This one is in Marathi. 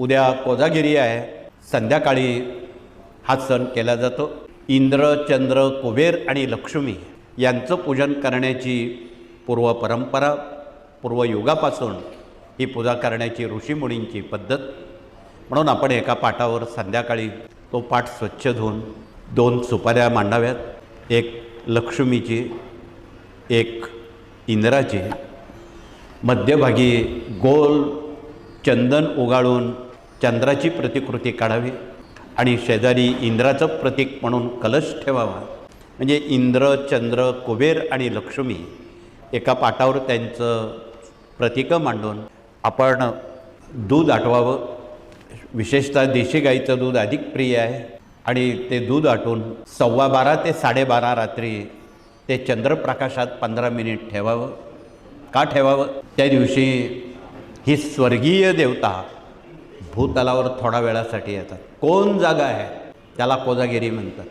उद्या कोजागिरी आहे. संध्याकाळी हा सण केला जातो. इंद्र चंद्र कुबेर आणि लक्ष्मी यांचं पूजन करण्याची पूर्व परंपरा पूर्वयुगापासून ही पूजा करण्याची ऋषीमुनींची पद्धत. म्हणून आपण एका पाटावर संध्याकाळी तो पाठ स्वच्छ धुवून दोन सुपाऱ्या मांडाव्यात. एक लक्ष्मीची एक इंद्राची. मध्यभागी गोल चंदन उगाळून चंद्राची प्रतिकृती काढावी आणि शेजारी इंद्राचं प्रतीक म्हणून कलश ठेवावा. म्हणजे इंद्र चंद्र कुबेर आणि लक्ष्मी एका पाटावर त्यांचं प्रतीकं मांडून आपण दूध आटवावं. विशेषतः देशी गाईचं दूध अधिक प्रिय आहे. आणि ते दूध आटून सव्वा बारा ते साडेबारा रात्री ते चंद्रप्रकाशात पंधरा मिनिट ठेवावं. का ठेवावं? त्या दिवशी ही स्वर्गीय देवता भूतलावर थोडा वेळासाठी येतात. कोण जागा आहे? त्याला कोजागिरी म्हणतात.